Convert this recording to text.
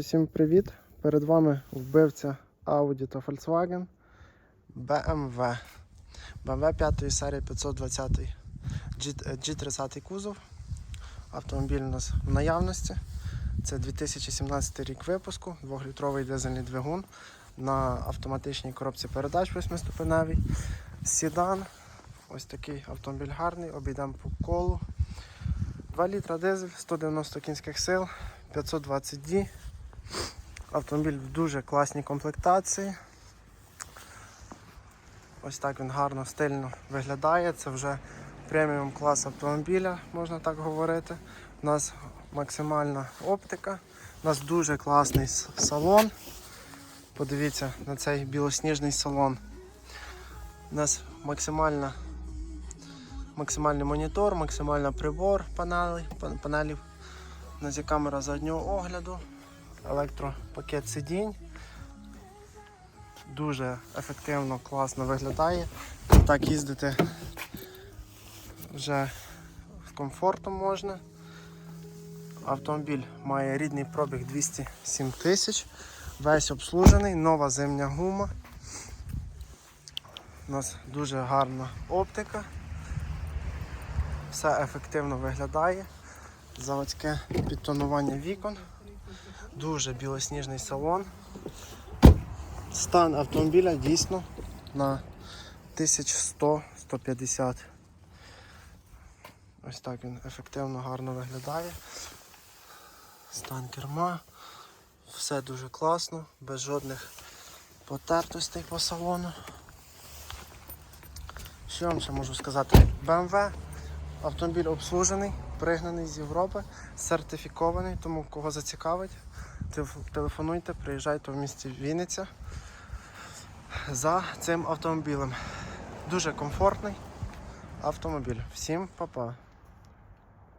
Всім привіт! Перед вами вбивця Audi та Volkswagen BMW. BMW 5 серії 520 G- G30 кузов. Автомобіль у нас в наявності. Це 2017 рік випуску, 2-літровий дизельний двигун на автоматичній коробці передач 8-ступеневій. Сідан. Ось такий автомобіль гарний, обійдемо по колу. 2 літра дизель, 190 кінських сил, 520 D. Автомобіль в дуже класній комплектації. Ось так він гарно, стильно виглядає. Це вже преміум клас автомобіля, можна так говорити. У нас максимальна оптика, у нас дуже класний салон. Подивіться на цей білосніжний салон. У нас максимальна, максимальний монітор, максимальний прибор панелей, панелів. У нас є камера заднього огляду електропакет сидінь. Дуже ефективно, класно виглядає. Так їздити вже з комфортом можна. Автомобіль має рідний пробіг 207 тисяч, весь обслужений, нова зимня гума. У нас дуже гарна оптика. Все ефективно виглядає. Заводське підтонування вікон. Дуже білосніжний салон. Стан автомобіля дійсно на 1100-150. Ось так він ефективно, гарно виглядає. Стан керма. Все дуже класно, без жодних потертостей по салону. Що вам ще можу сказати? BMW. Автомобіль обслужений, пригнаний з Європи, сертифікований, тому кого зацікавить, телефонуйте, приїжджайте в місті Вінниця за цим автомобілем. Дуже комфортний автомобіль. Всім па-па.